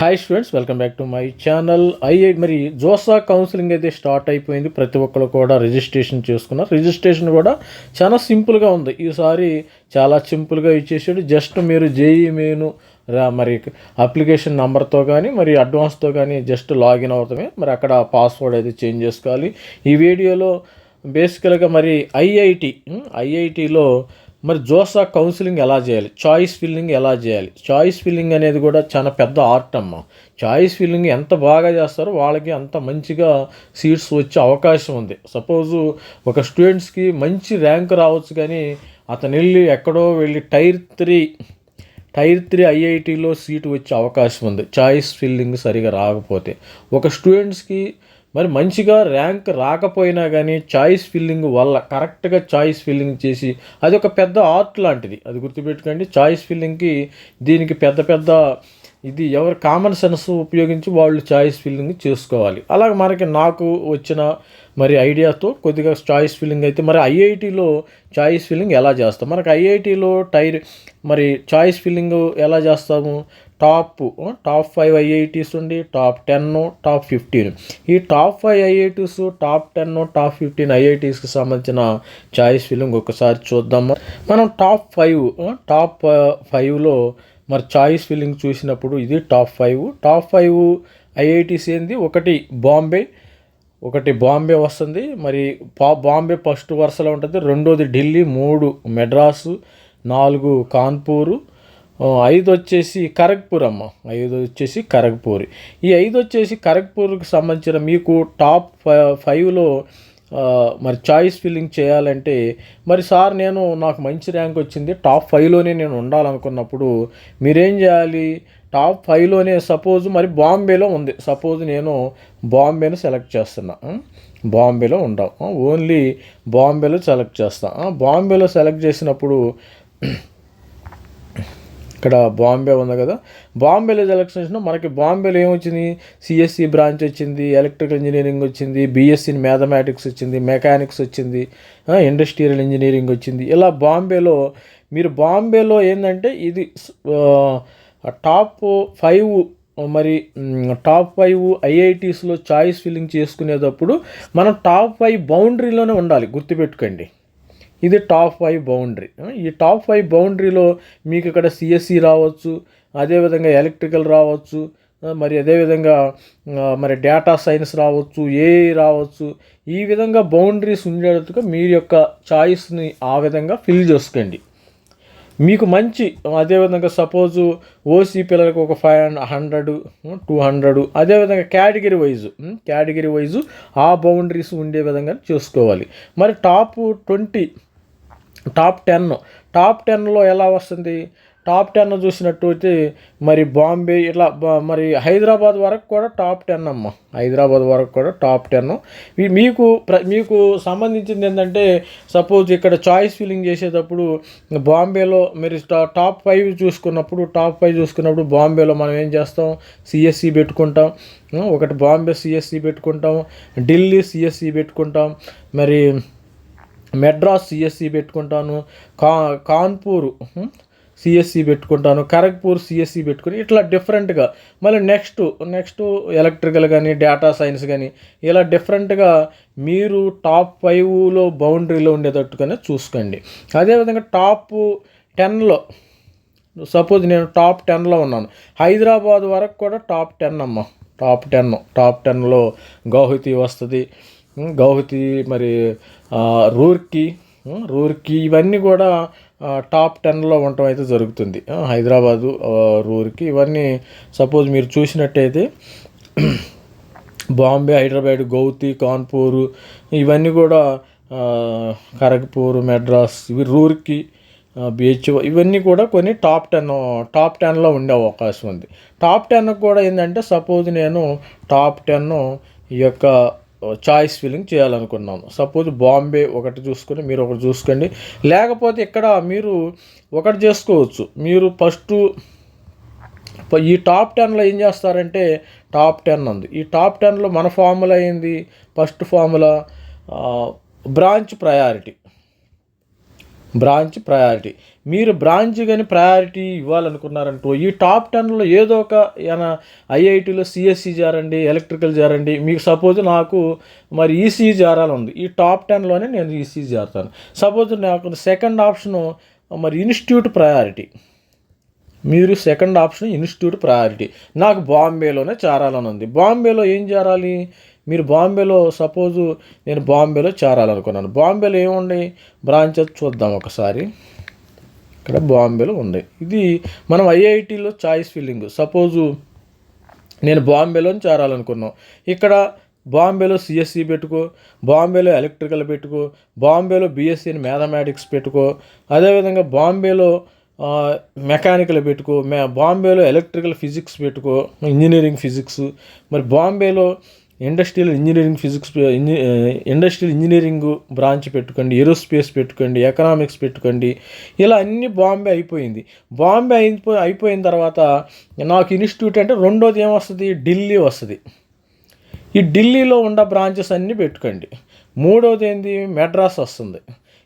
Hi students welcome back to my channel I మరి JoSAA counselling అయితే start అయిపోయింది. ప్రతి ఒక్కరు కూడా రిజిస్ట్రేషన్ చేసుకున్నారు. రిజిస్ట్రేషన్ కూడా చాలా సింపుల్గా ఉంది. ఈసారి చాలా సింపుల్గా ఇచ్చేసాడు. జస్ట్ మీరు జేఈ మెయిన్ మరి అప్లికేషన్ నెంబర్తో కానీ మరి అడ్వాన్స్తో కానీ జస్ట్ లాగిన్ అవుతామే మరి అక్కడ పాస్వర్డ్ అయితే చేంజ్ చేసుకోవాలి. ఈ వీడియోలో బేసికల్గా మరి ఐఐటి ఐఐటిలో మరి జోసా కౌన్సిలింగ్ ఎలా చేయాలి? చాయిస్ ఫిల్లింగ్ ఎలా చేయాలి? చాయిస్ ఫిల్లింగ్ అనేది కూడా చాలా పెద్ద ఆర్ట్ అమ్మ. చాయిస్ ఫిల్లింగ్ ఎంత బాగా చేస్తారో వాళ్ళకి అంత మంచిగా సీట్స్ వచ్చే అవకాశం ఉంది. సపోజు ఒక స్టూడెంట్స్కి మంచి ర్యాంక్ రావచ్చు కానీ అతను వెళ్ళి ఎక్కడో వెళ్ళి టైర్ త్రీ టైర్ త్రీ ఐఐటిలో సీటు వచ్చే అవకాశం ఉంది. చాయిస్ ఫిల్లింగ్ సరిగా రాకపోతే. ఒక స్టూడెంట్స్కి మరి మంచిగా ర్యాంక్ రాకపోయినా కానీ చాయిస్ ఫిల్లింగ్ వల్ల కరెక్ట్గా చాయిస్ ఫిల్లింగ్ చేసి అది ఒక పెద్ద ఆర్ట్ లాంటిది. అది గుర్తుపెట్టుకోండి చాయిస్ ఫిల్లింగ్కి దీనికి పెద్ద పెద్ద ఇది ఎవరు కామన్ సెన్స్ ఉపయోగించి వాళ్ళు చాయిస్ ఫిల్లింగ్ చేసుకోవాలి. అలాగే మనకి నాకు వచ్చిన మరి ఐడియాతో కొద్దిగా చాయిస్ ఫిల్లింగ్ అయితే మరి ఐఐటిలో చాయిస్ ఫిల్లింగ్ ఎలా చేస్తాం? మనకి ఐఐటిలో టైర్ మరి చాయిస్ ఫిల్లింగ్ ఎలా చేస్తాము? టాప్ టాప్ ఫైవ్ ఐఐటీస్ ఉండి టాప్ టెన్ టాప్ ఫిఫ్టీన్. ఈ top five IITs top ten top fifteen ఐఐటీస్కి సంబంధించిన చాయిస్ ఫిలింగ్ ఒకసారి చూద్దాము. మనం టాప్ ఫైవ్ టాప్ ఫైవ్లో మరి చాయిస్ ఫిల్లింగ్ చూసినప్పుడు ఇది top five. Top five IITs ఏంది? ఒకటి బాంబే ఒకటి బాంబే వస్తుంది. మరి బాంబే ఫస్ట్ వరుసలో ఉంటుంది. రెండోది ఢిల్లీ మూడు మెడ్రాసు నాలుగు కాన్పూరు ఐదు వచ్చేసి కరగ్పూర్ అమ్మ ఐదు వచ్చేసి కరగ్పూరి. ఈ ఐదు వచ్చేసి కరగ్పూర్కి సంబంధించిన మీకు టాప్ ఫైవ్లో మరి చాయిస్ ఫిల్లింగ్ చేయాలంటే మరి సార్ నేను నాకు మంచి ర్యాంక్ వచ్చింది. టాప్ ఫైవ్లోనే నేను ఉండాలనుకున్నప్పుడు మీరేం చేయాలి? టాప్ ఫైవ్లోనే సపోజ్ మరి బాంబేలో ఉంది. సపోజ్ నేను బాంబేను సెలెక్ట్ చేస్తున్నా. బాంబేలో ఉండవు ఓన్లీ బాంబేలో సెలెక్ట్ చేస్తా. బాంబేలో సెలెక్ట్ చేసినప్పుడు ఇక్కడ బాంబే ఉంది కదా. బాంబేలో సెలక్షన్ వచ్చినా మనకి బాంబేలో ఏమొచ్చింది? సిఎస్సి బ్రాంచ్ వచ్చింది ఎలక్ట్రికల్ ఇంజనీరింగ్ వచ్చింది బీఎస్సీ మ్యాథమెటిక్స్ వచ్చింది మెకానిక్స్ వచ్చింది ఇండస్ట్రియల్ ఇంజనీరింగ్ వచ్చింది. ఇలా బాంబేలో మీరు బాంబేలో ఏంటంటే ఇది టాప్ ఫైవ్ మరి టాప్ ఫైవ్ ఐఐటీస్లో చాయిస్ ఫిల్లింగ్ చేసుకునేటప్పుడు మనం టాప్ ఫైవ్ బౌండరీలోనే ఉండాలి. గుర్తుపెట్టుకోండి. ఇది టాప్ ఫైవ్ బౌండరీ. ఈ టాప్ ఫైవ్ బౌండరీలో మీకు ఇక్కడ సిఎస్సి రావచ్చు అదేవిధంగా ఎలక్ట్రికల్ రావచ్చు మరి అదేవిధంగా మరి డేటా సైన్స్ రావచ్చు ఏఐ రావచ్చు. ఈ విధంగా బౌండరీస్ ఉండేటట్టుగా మీ యొక్క చాయిస్ని ఆ విధంగా ఫిల్ చేసుకోండి. మీకు మంచి అదేవిధంగా సపోజు ఓసీ పిల్లలకు ఒక ఫైవ్ హండ్రెడ్ టూ హండ్రెడ్ అదేవిధంగా కేటగిరీ వైజ్ కేటగిరీ వైజు ఆ బౌండరీస్ ఉండే విధంగా చూసుకోవాలి. మరి top twenty top ten. Top టెన్లో ఎలా వస్తుంది? టాప్ టెన్ చూసినట్టయితే మరి బాంబే ఇట్లా మరి హైదరాబాద్ వరకు కూడా టాప్ టెన్ అమ్మ. హైదరాబాద్ వరకు కూడా టాప్ టెన్. మీకు ప్ర మీకు సంబంధించింది ఏంటంటే సపోజ్ ఇక్కడ చాయిస్ ఫిల్లింగ్ చేసేటప్పుడు బాంబేలో మీరు టాప్ ఫైవ్ చూసుకున్నప్పుడు టాప్ ఫైవ్ చూసుకున్నప్పుడు బాంబేలో మనం ఏం చేస్తాం? సిఎస్సి పెట్టుకుంటాం. ఒకటి బాంబే సిఎస్సి పెట్టుకుంటాం. ఢిల్లీ సిఎస్సి పెట్టుకుంటాం. మరి మెడ్రాస్ సిఎస్సి పెట్టుకుంటాను కా కాన్పూర్ సిఎస్సి పెట్టుకుంటాను ఖరగ్పూర్ సిఎస్సి పెట్టుకుని ఇట్లా డిఫరెంట్గా మళ్ళీ నెక్స్ట్ నెక్స్ట్ ఎలక్ట్రికల్ కానీ డేటా సైన్స్ కానీ ఇలా డిఫరెంట్గా మీరు టాప్ ఫైవ్లో బౌండరీలో ఉండేటట్టుగానే చూసుకోండి. అదేవిధంగా టాప్ టెన్లో సపోజ్ నేను టాప్ టెన్లో ఉన్నాను. హైదరాబాద్ వరకు కూడా టాప్ టెన్ అమ్మ. టాప్ టెన్ టాప్ టెన్లో గౌహతి వస్తుంది. గౌహతి మరి రూర్కి రూర్కీ రూర్కీ ఇవన్నీ కూడా టాప్ టెన్లో ఉండటం అయితే జరుగుతుంది. హైదరాబాదు రూర్కి ఇవన్నీ సపోజ్ మీరు చూసినట్టయితే బాంబే హైదరాబాద్ గౌతి కాన్పూరు ఇవన్నీ కూడా ఆ, ఖరగ్పూర్ మెడ్రాస్ ఇవి రూర్కి బీహెచ్ ఇవన్నీ కూడా కొన్ని టాప్ టెన్ టాప్ టెన్లో ఉండే అవకాశం ఉంది. టాప్ టెన్ కూడా ఏంటంటే సపోజ్ నేను టాప్ టెన్ ఈ యొక్క చాయిస్ ఫిల్లింగ్ చేయాలనుకున్నాను. సపోజ్ బాంబే ఒకటి చూసుకొని మీరు ఒకటి చూసుకోండి. లేకపోతే ఇక్కడ మీరు ఒకటి చేసుకోవచ్చు. మీరు ఫస్ట్ ఈ టాప్ టెన్లో ఏం చేస్తారంటే టాప్ టెన్ ఉంది ఈ టాప్ టెన్లో మన ఫార్ములా ఏంది? First formula branch priority branch priority. మీరు బ్రాంచ్ కానీ ప్రయారిటీ ఇవ్వాలనుకున్నారంటూ ఈ టాప్ టెన్లో ఏదో ఒక ఐఐటీలో సిఎస్సి జారండి ఎలక్ట్రికల్ జారండి మీకు సపోజ్ నాకు మరి ఈసీ చేరాలని ఉంది. ఈ టాప్ టెన్లోనే నేను ఈసీ జారుతాను. సపోజ్ నాకు సెకండ్ ఆప్షను మరి ఇన్స్టిట్యూట్ ప్రయారిటీ. మీరు సెకండ్ ఆప్షన్ ఇన్స్టిట్యూట్ ప్రయారిటీ. నాకు బాంబేలోనే చేరాలని ఉంది. బాంబేలో ఏం చేరాలి మీరు బాంబేలో సపోజు నేను బాంబేలో చేరాలనుకున్నాను. బాంబేలో ఏముంది? బ్రాంచెస్ చూద్దాం ఒకసారి. ఇక్కడ బాంబేలో ఉంది. ఇది మనం ఐఐటీలో చాయిస్ ఫిల్లింగ్ సపోజు నేను బాంబేలో చేరాలనుకున్నాం ఇక్కడ బాంబేలో సిఎస్సి పెట్టుకో బాంబేలో ఎలక్ట్రికల్ పెట్టుకో బాంబేలో బీఎస్సీ ఇన్ మ్యాథమెటిక్స్ పెట్టుకో అదేవిధంగా బాంబేలో మెకానికల్ పెట్టుకో మే బాంబేలో ఎలక్ట్రికల్ ఫిజిక్స్ పెట్టుకో ఇంజనీరింగ్ ఫిజిక్స్. మరి బాంబేలో industrial engineering physics industrial engineering branch పెట్టుకోండి ఏరోస్పేస్ పెట్టుకోండి ఎకనామిక్స్ పెట్టుకోండి ఇలా అన్ని బాంబే అయిపోయింది. బాంబే అయిపో అయిపోయిన తర్వాత నాకు ఇన్స్టిట్యూట్ అంటే రెండోది ఏమొస్తుంది? ఢిల్లీ వస్తుంది. ఈ ఢిల్లీలో ఉన్న బ్రాంచెస్ అన్నీ పెట్టుకోండి. మూడోది ఏంది? మెడ్రాస్ వస్తుంది.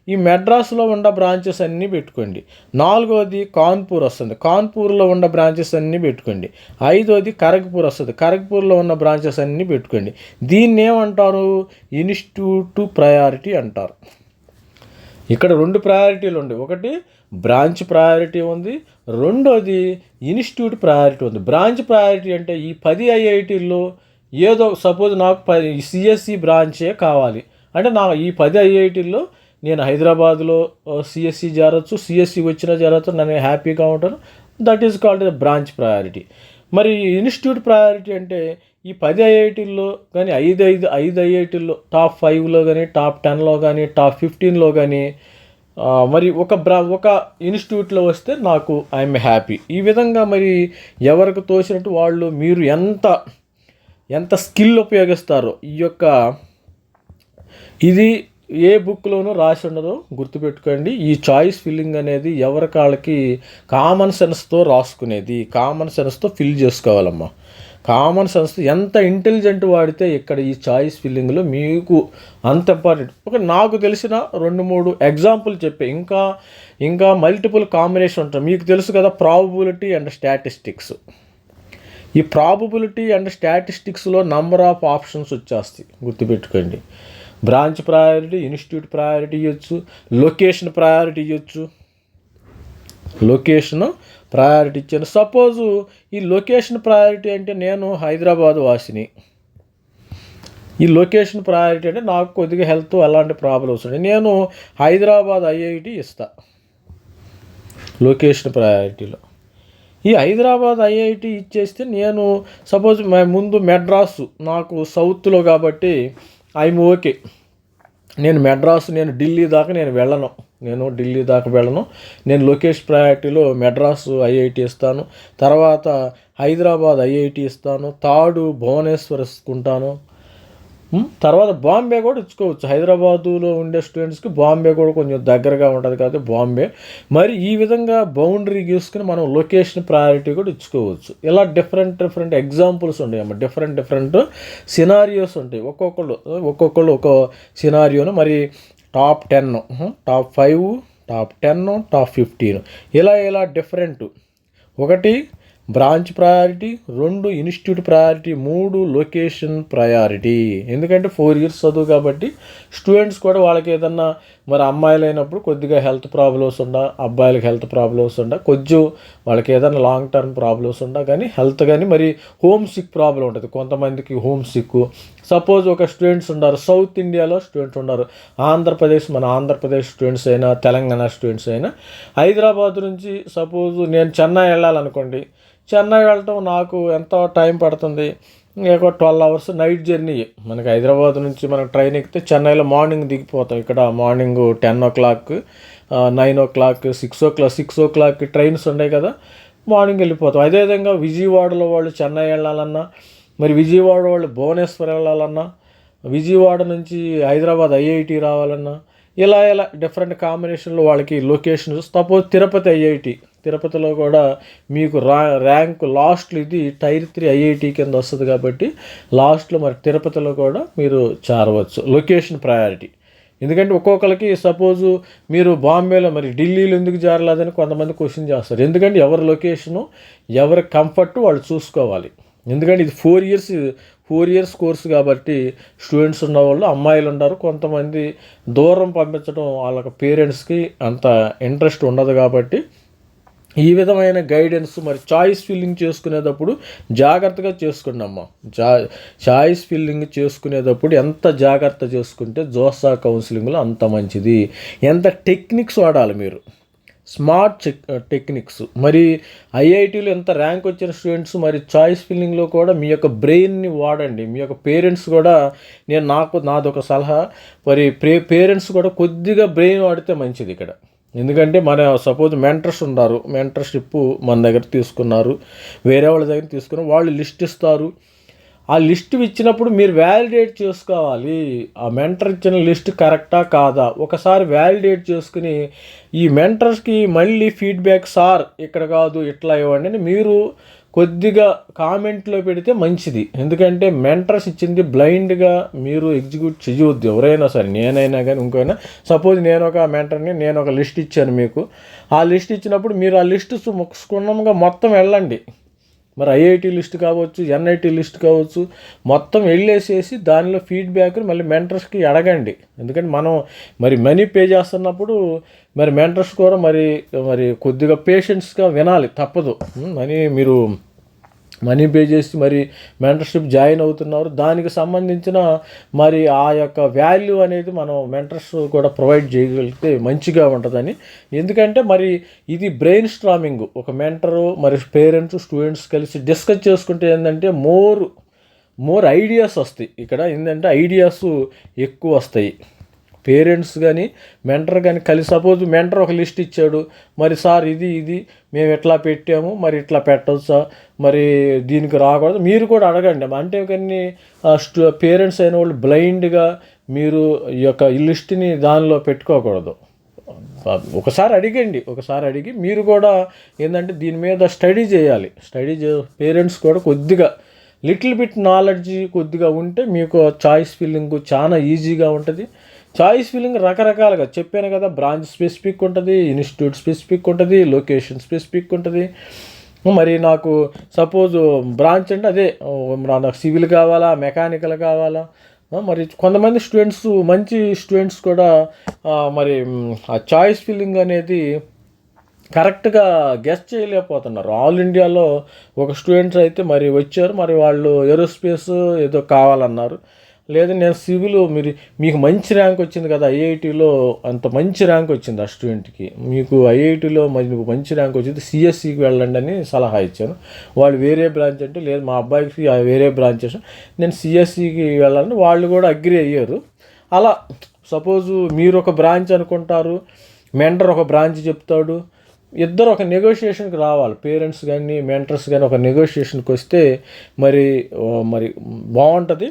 ఈ మెడ్రాస్లో ఉన్న బ్రాంచెస్ అన్నీ పెట్టుకోండి. నాలుగోది కాన్పూర్ వస్తుంది. కాన్పూర్లో ఉన్న బ్రాంచెస్ అన్నీ పెట్టుకోండి. ఐదోది ఖరగ్పూర్ వస్తుంది. ఖరగ్పూర్లో ఉన్న బ్రాంచెస్ అన్నీ పెట్టుకోండి. దీన్ని ఏమంటారు? ఇన్స్టిట్యూట్ ప్రయారిటీ అంటారు. ఇక్కడ రెండు ప్రయారిటీలు ఉన్నాయి ఒకటి బ్రాంచ్ ప్రయారిటీ ఉంది. రెండోది ఇన్స్టిట్యూట్ ప్రయారిటీ ఉంది. బ్రాంచ్ ప్రయారిటీ అంటే ఈ పది ఐఐటీల్లో ఏదో సపోజ్ నాకు పది సిఎస్సి బ్రాంచే కావాలి. అంటే నా ఈ పది ఐఐటీల్లో నేను హైదరాబాద్లో సిఎస్సి చేరొచ్చు సిఎస్సి వచ్చినా చేరొచ్చు నేను హ్యాపీగా ఉంటాను. That is called branch priority మరి ఇన్స్టిట్యూట్ ప్రయారిటీ అంటే ఈ పది ఐఐటీల్లో కానీ ఐదు ఐదు ఐదు ఐఐటీల్లో టాప్ ఫైవ్లో కానీ టాప్ టెన్లో కానీ టాప్ ఫిఫ్టీన్లో కానీ మరి ఒక బ్రా ఒక ఇన్స్టిట్యూట్లో వస్తే నాకు ఐఎమ్ హ్యాపీ. ఈ విధంగా మరి ఎవరికి తోచినట్టు వాళ్ళు మీరు ఎంత ఎంత స్కిల్ ఉపయోగిస్తారో ఈ యొక్క ఇది ఏ బుక్లోనూ రాసి ఉండదు. గుర్తుపెట్టుకోండి ఈ చాయిస్ ఫిల్లింగ్ అనేది ఎవరి కాళ్ళకి కామన్ సెన్స్తో రాసుకునేది. కామన్ సెన్స్తో ఫిల్ చేసుకోవాలమ్మా. కామన్ సెన్స్ ఎంత ఇంటెలిజెంట్ వాడితే ఇక్కడ ఈ చాయిస్ ఫిల్లింగ్లో మీకు అంత ఇంపార్టెంట్ ఒక నాకు తెలిసిన రెండు మూడు ఎగ్జాంపుల్ చెప్పే. ఇంకా ఇంకా మల్టిపుల్ కాంబినేషన్ ఉంటాయి. మీకు తెలుసు కదా ప్రాబబిలిటీ అండ్ స్టాటిస్టిక్స్ ఈ ప్రాబబిలిటీ అండ్ స్టాటిస్టిక్స్లో నంబర్ ఆఫ్ ఆప్షన్స్ వచ్చేస్తాయి. గుర్తుపెట్టుకోండి. బ్రాంచ్ ప్రయారిటీ ఇన్స్టిట్యూట్ ప్రయారిటీ ఇవ్వచ్చు లొకేషన్ ప్రయారిటీ ఇవ్వచ్చు. లొకేషన్ ప్రయారిటీ ఇచ్చాను. సపోజు ఈ లొకేషన్ ప్రయారిటీ అంటే నేను హైదరాబాద్ వాసిని. ఈ లొకేషన్ ప్రయారిటీ అంటే నాకు కొద్దిగా హెల్త్ అలాంటి ప్రాబ్లమ్స్ ఉన్నాయి. నేను హైదరాబాద్ ఐఐటి ఇస్తా. లొకేషన్ ప్రయారిటీలో. ఈ హైదరాబాద్ ఐఐటి ఇచ్చేస్తే నేను సపోజ్ ముందు మెడ్రాసు నాకు సౌత్లో కాబట్టి ఐఎమ్ ఓకే. నేను మెడ్రాస్ నేను ఢిల్లీ దాకా నేను వెళ్ళను. నేను ఢిల్లీ దాకా వెళ్ళను. నేను లోకేష్ ప్రయారిటీలో మెడ్రాస్ ఐఐటి ఇస్తాను. తర్వాత హైదరాబాద్ ఐఐటి ఇస్తాను. తాడు భువనేశ్వర్ ఇసుకుంటాను Hmm? తర్వాత బాంబే కూడా ఇచ్చుకోవచ్చు. హైదరాబాదులో ఉండే స్టూడెంట్స్కి బాంబే కూడా కొంచెం దగ్గరగా ఉంటుంది కాబట్టి బాంబే. మరి ఈ విధంగా బౌండరీ గీసుకుని మనం లొకేషన్ ప్రయారిటీ కూడా ఇచ్చుకోవచ్చు. ఇలా డిఫరెంట్ డిఫరెంట్ ఎగ్జాంపుల్స్ ఉంటాయి అమ్మ. డిఫరెంట్ డిఫరెంట్ సినారియోస్ ఉంటాయి. ఒక్కొక్కళ్ళు ఒక్కొక్కళ్ళు ఒక్కో సినారియోను మరి top ten top five top ten top fifteen. ఇలా ఇలా డిఫరెంట్. ఒకటి బ్రాంచ్ ప్రయారిటీ రెండు ఇన్స్టిట్యూట్ ప్రయారిటీ మూడు లొకేషన్ ప్రయారిటీ. ఎందుకంటే ఫోర్ ఇయర్స్ చదువు కాబట్టి స్టూడెంట్స్ కూడా వాళ్ళకి ఏదన్నా మరి అమ్మాయిలు అయినప్పుడు కొద్దిగా హెల్త్ ప్రాబ్లమ్స్ ఉండ అబ్బాయిలకు హెల్త్ ప్రాబ్లమ్స్ ఉండ కొంచెం వాళ్ళకి ఏదైనా లాంగ్ టర్మ్ ప్రాబ్లమ్స్ ఉండ కానీ హెల్త్ కానీ మరి హోమ్ సిక్ ప్రాబ్లం ఉంటుంది. కొంతమందికి హోమ్ సిక్ సపోజ్ ఒక స్టూడెంట్స్ ఉన్నారు సౌత్ ఇండియాలో స్టూడెంట్స్ ఉన్నారు ఆంధ్రప్రదేశ్ మన ఆంధ్రప్రదేశ్ స్టూడెంట్స్ అయినా తెలంగాణ స్టూడెంట్స్ అయినా హైదరాబాద్ నుంచి సపోజ్ నేను చెన్నై వెళ్ళాలనుకోండి చెన్నై వెళ్ళటం నాకు ఎంతో టైం పడుతుంది ఇంకొక ట్వెల్వ్ అవర్స్ నైట్ జర్నీ. మనకి హైదరాబాద్ నుంచి మనకు ట్రైన్ ఎక్కితే చెన్నైలో మార్నింగ్ దిగిపోతాం ఇక్కడ morning ten o'clock nine o'clock six o'clock six o'clock trains ఉన్నాయి కదా మార్నింగ్ వెళ్ళిపోతాం. అదేవిధంగా విజయవాడలో వాళ్ళు చెన్నై వెళ్ళాలన్నా మరి విజయవాడ వాళ్ళు భువనేశ్వర్ వెళ్ళాలన్నా విజయవాడ నుంచి హైదరాబాద్ ఐఐటి రావాలన్నా ఇలా ఇలా డిఫరెంట్ కాంబినేషన్లో వాళ్ళకి లొకేషన్ సపోజ్ తిరుపతి ఐఐటి తిరుపతిలో కూడా మీకు రా ర్యాంక్ లాస్ట్లో ఇది టైర్ త్రీ ఐఐటి కింద వస్తుంది కాబట్టి లాస్ట్లో మరి తిరుపతిలో కూడా మీరు చేరవచ్చు. లొకేషన్ ప్రయారిటీ ఎందుకంటే ఒక్కొక్కరికి సపోజు మీరు బాంబేలో మరి ఢిల్లీలో ఎందుకు జారలేదని కొంతమంది క్వశ్చన్ చేస్తారు. ఎందుకంటే ఎవరి లొకేషను ఎవరి కంఫర్ట్ వాళ్ళు చూసుకోవాలి. ఎందుకంటే ఇది four years four years course కాబట్టి స్టూడెంట్స్ ఉన్న వాళ్ళు అమ్మాయిలు ఉన్నారు. కొంతమంది దూరం పంపించడం వాళ్ళకి పేరెంట్స్కి అంత ఇంట్రెస్ట్ ఉండదు కాబట్టి ఈ విధమైన గైడెన్స్ మరి చాయిస్ ఫిల్లింగ్ చేసుకునేటప్పుడు జాగ్రత్తగా చేసుకోండి అమ్మ చా చాయిస్ ఫిల్లింగ్ చేసుకునేటప్పుడు ఎంత జాగ్రత్త చేసుకుంటే జోసా కౌన్సిలింగ్లో అంత మంచిది. ఎంత టెక్నిక్స్ వాడాలి మీరు. Smart check techniques. మరి ఐఐటీలో ఎంత ర్యాంక్ వచ్చిన స్టూడెంట్స్ మరి చాయిస్ ఫిల్లింగ్లో కూడా మీ యొక్క బ్రెయిన్ని వాడండి. మీ యొక్క పేరెంట్స్ కూడా నేను నాకు నాది ఒక సలహా. మరి ప్రే పేరెంట్స్ కూడా కొద్దిగా బ్రెయిన్ వాడితే మంచిది ఇక్కడ. ఎందుకంటే మన సపోజ్ మెంటర్స్ ఉన్నారు మెంటర్షిప్ మన దగ్గర తీసుకున్నారు. వేరే వాళ్ళ దగ్గర తీసుకున్నారు. వాళ్ళు లిస్ట్ ఇస్తారు. ఆ లిస్ట్ ఇచ్చినప్పుడు మీరు వ్యాలిడేట్ చేసుకోవాలి. ఆ మెంటర్ ఇచ్చిన లిస్ట్ కరెక్టా కాదా? ఒకసారి వ్యాలిడేట్ చేసుకుని ఈ మెంటర్స్కి మళ్ళీ ఫీడ్బ్యాక్ సార్ ఇక్కడ కాదు ఇట్లా ఇవ్వండి అని మీరు కొద్దిగా కామెంట్లో పెడితే మంచిది. ఎందుకంటే మెంటర్స్ ఇచ్చింది బ్లైండ్గా మీరు ఎగ్జిక్యూట్ చేయవద్దు ఎవరైనా సరే నేనైనా కానీ ఇంకోైనా సపోజ్ నేను ఒక మెంటర్ని నేను ఒక లిస్ట్ ఇచ్చాను మీకు. ఆ లిస్ట్ ఇచ్చినప్పుడు మీరు ఆ లిస్ట్ క్షుణ్ణంగా మొత్తం వెళ్ళండి. మరి ఐఐటి లిస్ట్ కావచ్చు ఎన్ఐటి లిస్ట్ కావచ్చు మొత్తం వెళ్ళేసేసి దానిలో ఫీడ్బ్యాక్ మళ్ళీ మెంటర్స్కి అడగండి. ఎందుకంటే మనం మరి మనీ పే చేస్తున్నప్పుడు మరి మెంటర్స్ కూడా మరి మరి కొద్దిగా పేషెన్స్గా వినాలి తప్పదు. మనీ మీరు మనీ పే చేసి మరి మెంటర్షిప్ జాయిన్ అవుతున్నారు. దానికి సంబంధించిన మరి ఆ యొక్క వాల్యూ అనేది మనం మెంటర్స్ కూడా ప్రొవైడ్ చేయగలిగితే మంచిగా ఉంటుందని. ఎందుకంటే మరి ఇది బ్రెయిన్ స్ట్రామింగ్ ఒక మెంటరు మరి పేరెంట్స్ స్టూడెంట్స్ కలిసి డిస్కస్ చేసుకుంటే ఏంటంటే మోర్ మోర్ ఐడియాస్ వస్తాయి. ఇక్కడ ఏంటంటే ఐడియాస్ ఎక్కువ వస్తాయి. పేరెంట్స్ కానీ మెంటర్ కానీ కలిసి సపోజ్ మెంటర్ ఒక లిస్ట్ ఇచ్చాడు మరి సార్ ఇది ఇది మేము ఎట్లా పెట్టాము మరి ఇట్లా పెట్టవచ్చా మరి దీనికి రాకూడదు మీరు కూడా అడగండి. అంటే కానీ పేరెంట్స్ అయిన వాళ్ళు బ్లైండ్గా మీరు ఈ యొక్క ఈ లిస్ట్ని దానిలో పెట్టుకోకూడదు. ఒకసారి అడిగండి ఒకసారి అడిగి మీరు కూడా ఏంటంటే దీని మీద స్టడీ చేయాలి. స్టడీ చే పేరెంట్స్ కూడా కొద్దిగా లిటిల్ బిట్ నాలెడ్జ్ కొద్దిగా ఉంటే మీకు చాయిస్ ఫిల్లింగ్ చాలా ఈజీగా ఉంటుంది. చాయిస్ ఫీలింగ్ రకరకాలుగా చెప్పాను కదా బ్రాంచ్ స్పెసిఫిక్ ఉంటుంది ఇన్స్టిట్యూట్ స్పెసిఫిక్ ఉంటుంది లొకేషన్ స్పెసిఫిక్ ఉంటుంది. మరి నాకు సపోజ్ బ్రాంచ్ అంటే అదే నాకు సివిల్ కావాలా మెకానికల్ కావాలా? మరి కొంతమంది స్టూడెంట్స్ మంచి స్టూడెంట్స్ కూడా మరి ఆ చాయిస్ ఫీలింగ్ అనేది కరెక్ట్గా గెస్ట్ చేయలేకపోతున్నారు. ఆల్ ఇండియాలో ఒక స్టూడెంట్స్ అయితే మరి వచ్చారు మరి వాళ్ళు ఏరోస్పేస్ ఏదో కావాలన్నారు. లేదు నేను సివిల్ మీరు మీకు మంచి ర్యాంక్ వచ్చింది కదా ఐఐటిలో అంత మంచి ర్యాంక్ వచ్చింది ఆ స్టూడెంట్కి మీకు ఐఐటిలో మీకు మంచి ర్యాంక్ వచ్చింది సిఎస్సికి వెళ్ళండి అని సలహా ఇచ్చాను. వాళ్ళు వేరే బ్రాంచ్ అంటే లేదు మా అబ్బాయికి వేరే బ్రాంచ్ నేను సిఎస్సికి వెళ్ళాలని వాళ్ళు కూడా అగ్రి అయ్యారు. అలా సపోజు మీరు ఒక బ్రాంచ్ అనుకుంటారు మెంటర్ ఒక బ్రాంచ్ చెప్తాడు ఇద్దరు ఒక నెగోషియేషన్కి రావాలి. పేరెంట్స్ కానీ మెంటర్స్ కానీ ఒక నెగోషియేషన్కి వస్తే మరి మరి బాగుంటుంది.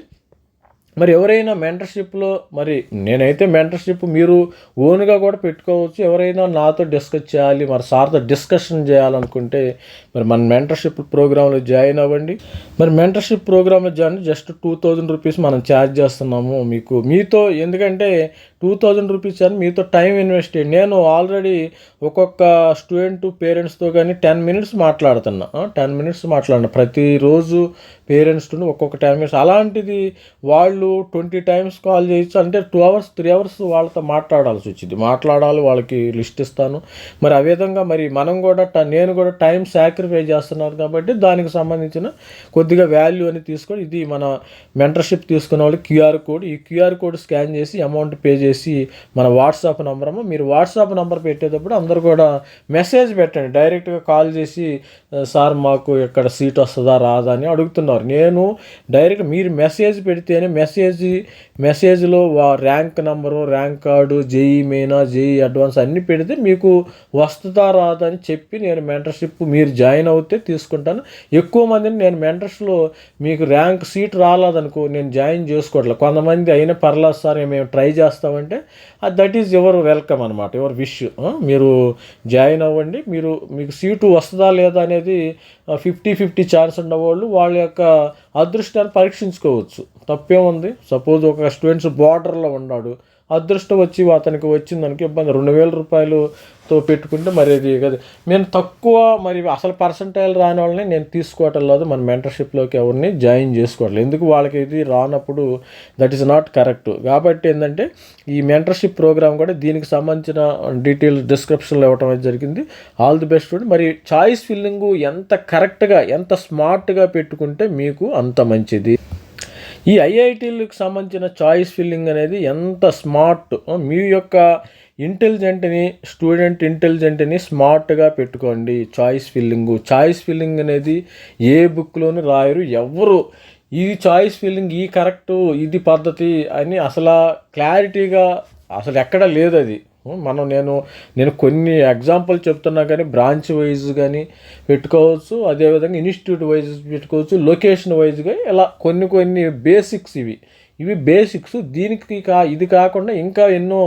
మరి ఎవరైనా మెంటర్షిప్లో మరి నేనైతే మెంటర్షిప్ మీరు ఓన్గా కూడా పెట్టుకోవచ్చు. ఎవరైనా నాతో డిస్కస్ చేయాలి మరి సార్తో డిస్కషన్ చేయాలనుకుంటే మరి మన మెంటర్షిప్ ప్రోగ్రాంలో జాయిన్ అవ్వండి. మరి మెంటర్షిప్ ప్రోగ్రాంలో join just two thousand rupees మనం ఛార్జ్ చేస్తున్నాము మీకు. మీతో ఎందుకంటే టూ థౌజండ్ రూపీస్ అని మీతో టైం ఇన్వెస్ట్ నేను ఆల్రెడీ ఒక్కొక్క స్టూడెంట్ పేరెంట్స్తో కానీ టెన్ మినిట్స్ మాట్లాడుతున్నా. టెన్ మినిట్స్ మాట్లాడిన. ప్రతిరోజు పేరెంట్స్ ఒక్కొక్క టెన్ మినిట్స్. అలాంటిది వాళ్ళు ట్వంటీ టైమ్స్ కాల్ చేయొచ్చు. అంటే టూ అవర్స్ త్రీ అవర్స్ వాళ్ళతో మాట్లాడాల్సి వచ్చింది. మాట్లాడాలి వాళ్ళకి లిస్ట్ ఇస్తాను. మరి ఆ విధంగా మరి మనం కూడా నేను కూడా టైం సాక్రిఫై చేస్తున్నారు కాబట్టి దానికి సంబంధించిన కొద్దిగా వాల్యూ అని తీసుకొని ఇది మన మెంటర్షిప్ తీసుకున్న వాళ్ళు క్యూఆర్ కోడ్. ఈ క్యూఆర్ కోడ్ స్కాన్ చేసి అమౌంట్ పే చేసి మన వాట్సాప్ నెంబర్ అమ్మ మీరు వాట్సాప్ నెంబర్ పెట్టేటప్పుడు అందరు కూడా మెసేజ్ పెట్టండి. డైరెక్ట్గా కాల్ చేసి సార్ మాకు ఎక్కడ సీట్ వస్తుందా రాదా అని అడుగుతున్నారు. నేను డైరెక్ట్ మీరు మెసేజ్ పెడితేనే మెసేజ్ మెసేజ్లో rank number rank card JEE మెయినా JEE advance అన్నీ పెడితే మీకు వస్తుందా రాదా అని చెప్పి నేను మెంటర్షిప్ మీరు జాయిన్ అవుతే తీసుకుంటాను. ఎక్కువ మందిని నేను మెంటర్స్లో మీకు ర్యాంక్ సీట్ రాలేదనుకో నేను జాయిన్ చేసుకోవట్లేదు కొంతమంది అయినా పర్లేదు సార్ మేము ట్రై అంటే దట్ ఈజ్ ఎవర్ వెల్కమ్ అనమాట యువర్ విష్ మీరు జాయిన్ అవ్వండి మీరు మీకు సీటు వస్తుందా లేదా అనేది ఫిఫ్టీ ఫిఫ్టీ ఛాన్స్ ఉన్నవాళ్ళు వాళ్ళ యొక్క అదృష్టాన్ని పరీక్షించుకోవచ్చు. తప్పేముంది సపోజ్ ఒక స్టూడెంట్స్ బార్డర్లో ఉన్నాడు. అదృష్టం వచ్చి అతనికి వచ్చిందనుకో ఇబ్బంది. రెండు వేల రూపాయలుతో పెట్టుకుంటే మరి అది కదా. నేను తక్కువ మరి అసలు పర్సంటైల్ రాని వాళ్ళని నేను తీసుకోవటం లేదు. మన మెంటర్షిప్లోకి ఎవరిని జాయిన్ చేసుకోవట్లేదు. ఎందుకు వాళ్ళకి ఇది రానప్పుడు దట్ ఈస్ నాట్ కరెక్ట్ కాబట్టి ఏంటంటే ఈ మెంటర్షిప్ ప్రోగ్రామ్ కూడా దీనికి సంబంధించిన డీటెయిల్స్ డిస్క్రిప్షన్లో ఇవ్వటం అయితే జరిగింది. ఆల్ ది బెస్ట్ మరి చాయిస్ ఫిల్లింగ్ ఎంత కరెక్ట్గా ఎంత స్మార్ట్గా పెట్టుకుంటే మీకు అంత మంచిది. ఈ ఐఐటీలకు సంబంధించిన చాయిస్ ఫిల్లింగ్ అనేది ఎంత స్మార్ట్ మీ యొక్క ఇంటెలిజెంట్ని స్టూడెంట్ ఇంటెలిజెంట్ని స్మార్ట్గా పెట్టుకోండి చాయిస్ ఫిల్లింగ్. చాయిస్ ఫిల్లింగ్ అనేది ఏ బుక్లోనూ రాయరు ఎవరు ఈ చాయిస్ ఫిల్లింగ్ ఈ కరెక్ట్ ఇది పద్ధతి అని అసలు క్లారిటీగా అసలు ఎక్కడ లేదు అది మనం నేను నేను కొన్ని ఎగ్జాంపుల్ చెప్తున్నా కానీ బ్రాంచ్ వైజ్ కానీ పెట్టుకోవచ్చు అదేవిధంగా ఇన్స్టిట్యూట్ వైజ్ పెట్టుకోవచ్చు లొకేషన్ వైజ్గా ఇలా కొన్ని కొన్ని బేసిక్స్ ఇవి. ఇవి బేసిక్స్. దీనికి కా ఇది కాకుండా ఇంకా ఎన్నో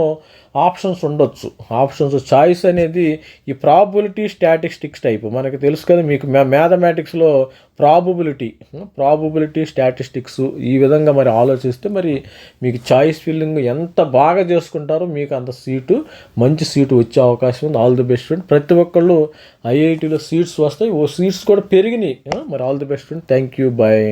ఆప్షన్స్ ఉండొచ్చు. ఆప్షన్స్ చాయిస్ అనేది ఈ ప్రాబిలిటీ స్టాటిస్టిక్స్ టైప్. మనకి తెలుసు కదా మీకు మ్యాథమెటిక్స్లో ప్రాబబిలిటీ. ప్రాబబిలిటీ స్టాటిస్టిక్స్ ఈ విధంగా మరి ఆలోచిస్తే మరి మీకు చాయిస్ ఫిల్లింగ్ ఎంత బాగా చేసుకుంటారో మీకు అంత సీటు మంచి సీటు వచ్చే అవకాశం ఉంది. All the best friend. ప్రతి ఒక్కళ్ళు ఐఐటీలో సీట్స్ వస్తాయి. ఓ సీట్స్ కూడా పెరిగినాయి. మరి all the best friend. Thank you. Bye.